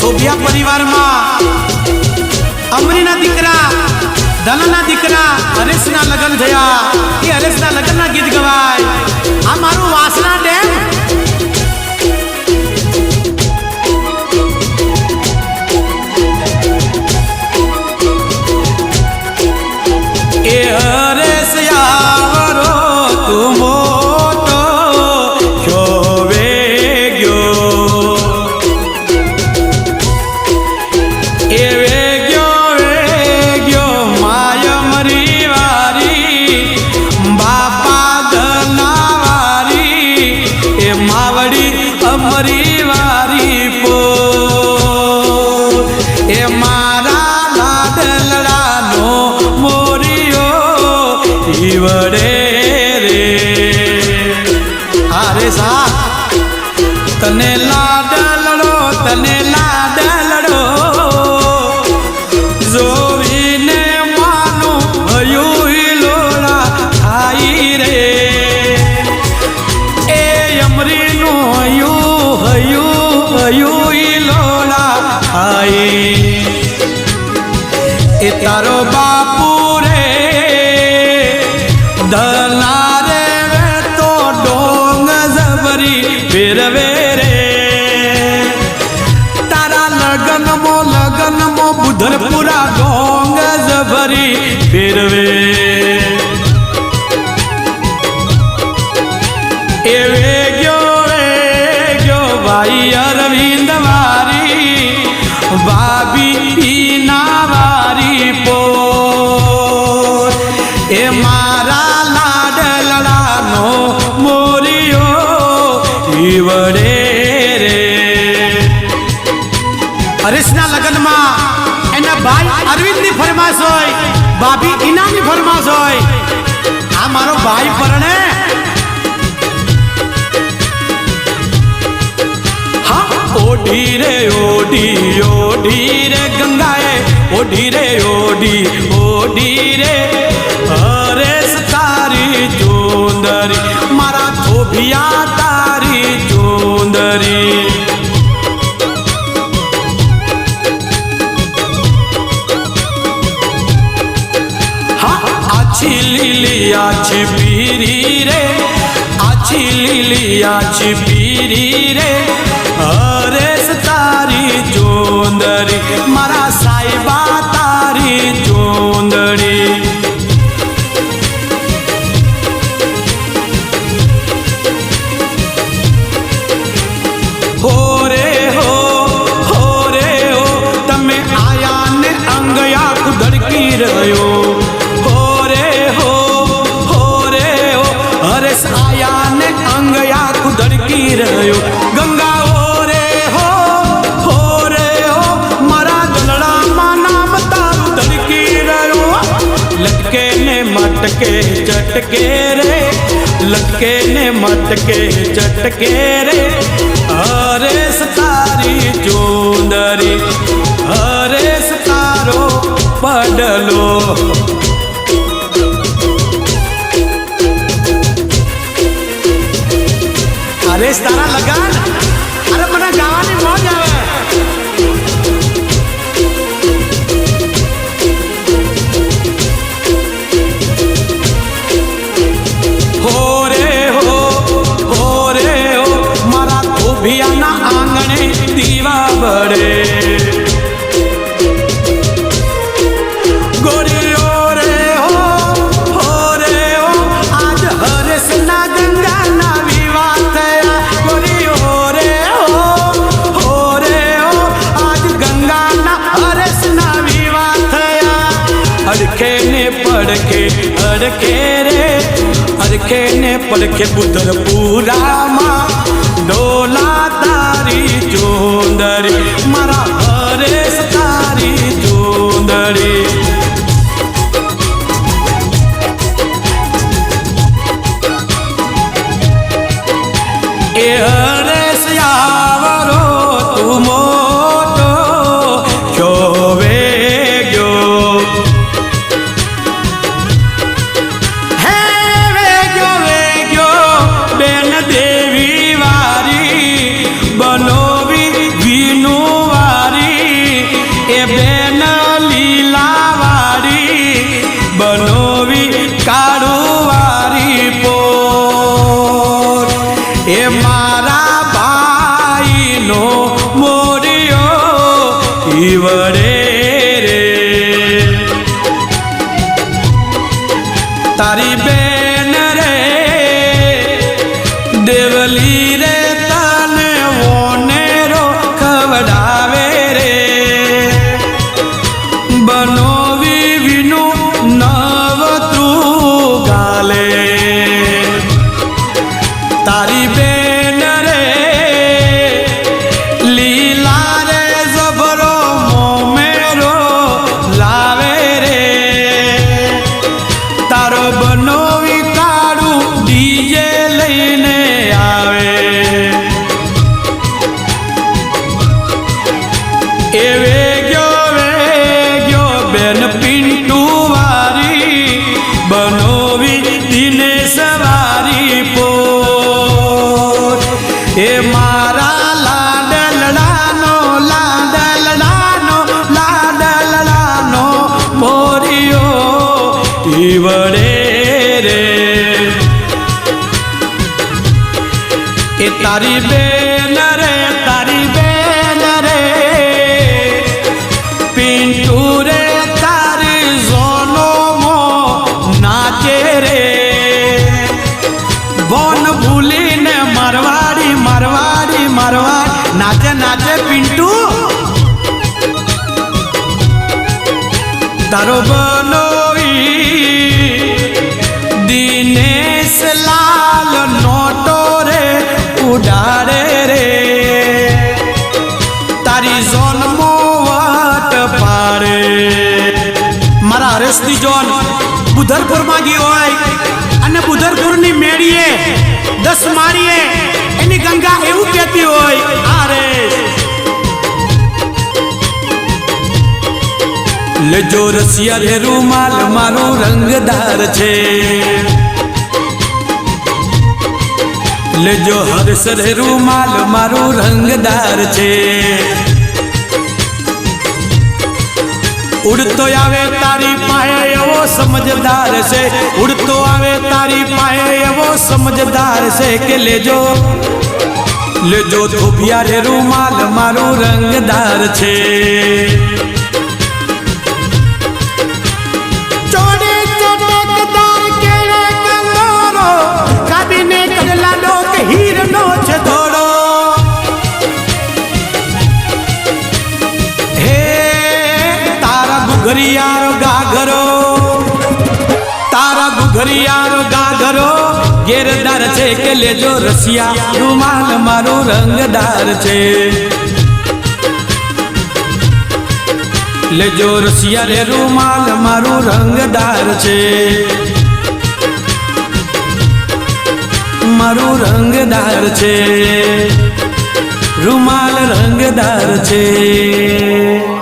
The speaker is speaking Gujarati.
ધોબિયા પરિવારમાં અમરીના દીકરા દલના દીકરા હરેશના લગ્ન થયા. એમાં બાપુ રે ધના રે તો ડોંગ જબરી ફેરવે ભાભી ઈનાની ફરમાશ હોય. આ મારો ભાઈ પરણે. ઓઢી રે, ઓઢી ઓઢી રે ગંગાએ. ઓઢી રે, ઓઢી ઓઢી રે লিলি আছে পিরি রে আছি লিলি আছে পিরি রে ચટકે રે લટકે ને મટકે ચટકે રે હરે સતારી ચુંદરી કેને ને પડખે પુતરપુરામાં ડોલા તારી જોંદરી મારા હરેશ તારી જોંદરી એ તારી ઈવડે રે. એ તારી બેન રે, તારી બેન રે. પિન્ટુ રે, તારી જોનો નાચે રે. બોન ભૂલીને મારવાડી મારવાડી, મારવાડ. નાચે નાચે પિન્ટુ. તારો બનોઈ દિનેશ લાલ નોટો રે ઉડાડે રે. તારી ઝોન મોવટ પારે. મારા હરેશની જોન બુધરપુરમાં ગઈ હોય અને બુધરપુરની મેળીએ દસ માળીએ એની ગંગા એવું કહેતી હોય આ રેશ લેજો રસિયા રૂમાલ મારો રંગદાર છે. લેજો હર રે રૂમાલ મારું રંગદાર છે. ઉડતો આવે તારી પાયે એવો સમજદાર છે. ઉડતો આવે તારી પાયે એવો સમજદાર છે કે લેજો લેજો થોભિયા રે રૂમાલ મારું રંગદાર છે. ચોડે તારા ગાઘરો તારા ગુઘરિયારો ગાઘરો ગેરદાર છે કે લેજો રસિયા. રૂમાલ મારો રંગદાર છે. લેજો રસિયા રે, રૂમાલ મારો રંગદાર છે. મારું રંગદાર છે. રૂમાલ રંગદાર છે.